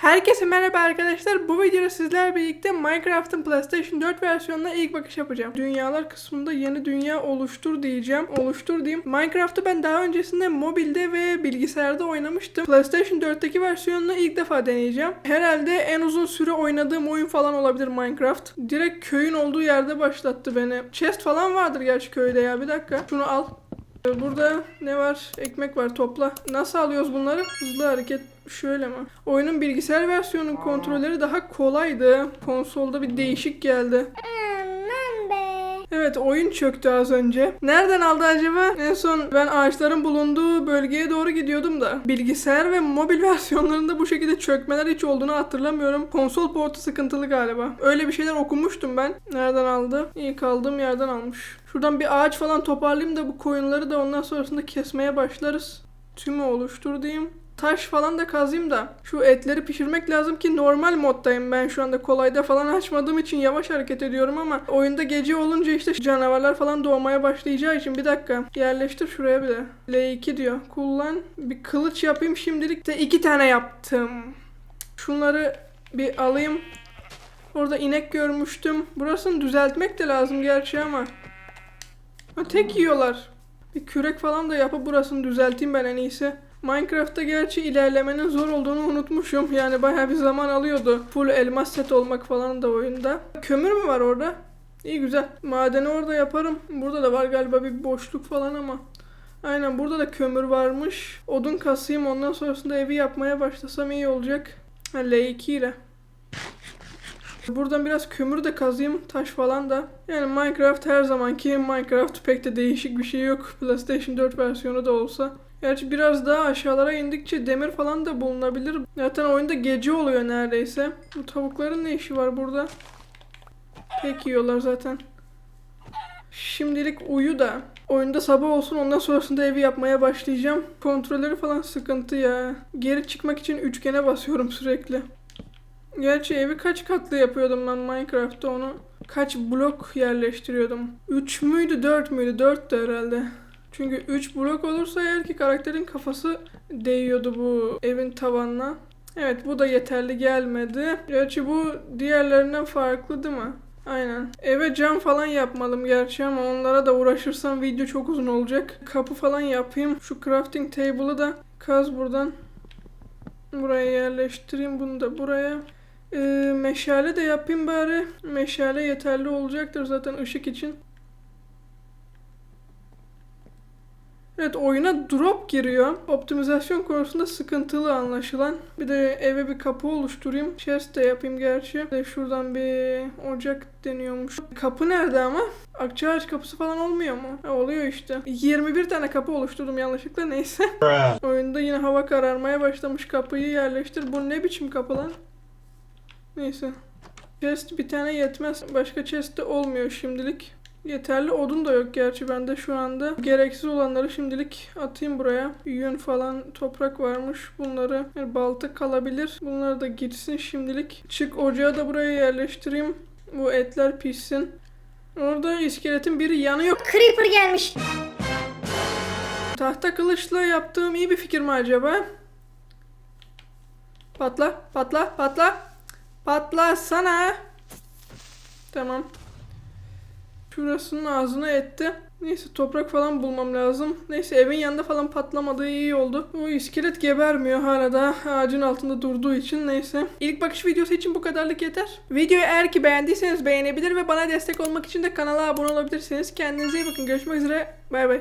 Herkese merhaba arkadaşlar. Bu videoda sizlerle birlikte Minecraft'ın PlayStation 4 versiyonuna ilk bakış yapacağım. Dünyalar kısmında yeni dünya oluştur diyeceğim. Oluştur diyeyim. Minecraft'ı ben daha öncesinde mobilde ve bilgisayarda oynamıştım. PlayStation 4'teki versiyonunu ilk defa deneyeceğim. Herhalde en uzun süre oynadığım oyun falan olabilir Minecraft. Direkt köyün olduğu yerde başlattı beni. Chest falan vardır gerçi köyde ya. Bir dakika. Şunu al. Burada ne var? Ekmek var topla. Nasıl alıyoruz bunları? Hızlı hareket şöyle mi? Oyunun bilgisayar versiyonunun kontrolleri daha kolaydı. Konsolda bir değişik geldi. Evet oyun çöktü az önce. Nereden aldı acaba? En son ben ağaçların bulunduğu bölgeye doğru gidiyordum da. Bilgisayar ve mobil versiyonlarında bu şekilde çökmeler hiç olduğunu hatırlamıyorum. Konsol portu sıkıntılı galiba. Öyle bir şeyler okumuştum ben. Nereden aldı? İyi kaldığım yerden almış. Şuradan bir ağaç falan toparlayayım da bu koyunları da ondan sonrasında kesmeye başlarız. Tümü oluştur diyeyim. Taş falan da kazayım da şu etleri pişirmek lazım ki normal moddayım. Ben şu anda kolayda falan açmadığım için yavaş hareket ediyorum ama oyunda gece olunca işte canavarlar falan doğmaya başlayacağı için bir dakika yerleştir şuraya bir de. L2 diyor. Kullan. Bir kılıç yapayım. Şimdilik de iki tane yaptım. Şunları bir alayım. Orada inek görmüştüm. Burasını düzeltmek de lazım gerçi ama. Ha, tek yiyorlar. Bir kürek falan da yapıp burasını düzelteyim ben en iyisi. Minecraft'ta gerçi ilerlemenin zor olduğunu unutmuşum. Yani bayağı bir zaman alıyordu. Full elmas set olmak falan da oyunda. Kömür mü var orada? İyi güzel. Madeni orada yaparım. Burada da var galiba bir boşluk falan ama. Aynen burada da kömür varmış. Odun kasayım ondan sonrasında evi yapmaya başlasam iyi olacak. Ha, L2 ile. Buradan biraz kömür de kazayım, taş falan da. Yani Minecraft her zamanki Minecraft pek de değişik bir şey yok. PlayStation 4 versiyonu da olsa. Gerçi biraz daha aşağılara indikçe demir falan da bulunabilir. Zaten oyunda gece oluyor neredeyse. Bu tavukların ne işi var burada? Pek yiyorlar zaten. Şimdilik uyu da. Oyunda sabah olsun ondan sonrasında evi yapmaya başlayacağım. Kontrolleri falan sıkıntı ya. Geri çıkmak için üçgene basıyorum sürekli. Gerçi evi kaç katlı yapıyordum ben Minecraft'ta onu. Kaç blok yerleştiriyordum. 3 müydü 4 müydü? 4 de herhalde. Çünkü 3 blok olursa eğer ki karakterin kafası değiyordu bu evin tavanına. Evet bu da yeterli gelmedi. Gerçi bu diğerlerinden farklı değil mi? Aynen. Eve cam falan yapmalım gerçi ama onlara da uğraşırsam video çok uzun olacak. Kapı falan yapayım. Şu crafting table'ı da kaz buradan. Buraya yerleştireyim bunu da buraya. Ee, meşale de yapayım bari. Meşale yeterli olacaktır zaten ışık için. Evet oyuna drop giriyor. Optimizasyon konusunda sıkıntılı anlaşılan. Bir de eve bir kapı oluşturayım. Chest de yapayım gerçi. Bir de şuradan bir ocak deniyormuş. Kapı nerede ama? Akçaağaç kapısı falan olmuyor mu? Ha, oluyor işte. 21 tane kapı oluşturdum yanlışlıkla neyse. Oyunda yine hava kararmaya başlamış. Kapıyı yerleştir. Bu ne biçim kapı lan? Neyse. Chest bir tane yetmez. Başka chest de olmuyor şimdilik. Yeterli odun da yok gerçi bende şu anda. Gereksiz olanları şimdilik atayım buraya. Yün falan toprak varmış. Bunları yani balta kalabilir. Bunları da gitsin şimdilik. Çık ocağı da buraya yerleştireyim. Bu etler pişsin. Orada iskeletin biri yanıyor. Creeper gelmiş. Tahta kılıçla yaptığım iyi bir fikir mi acaba? Patla, patla, patla. Patla sana. Tamam. Şurasının ağzına etti. Neyse toprak falan bulmam lazım. Neyse evin yanında falan patlamadığı iyi oldu. O iskelet gebermiyor hala da ağacın altında durduğu için neyse. İlk bakış videosu için bu kadarlık yeter. Videoyu eğer ki beğendiyseniz beğenebilir ve bana destek olmak için de kanala abone olabilirsiniz. Kendinize iyi bakın. Görüşmek üzere. Bay bay.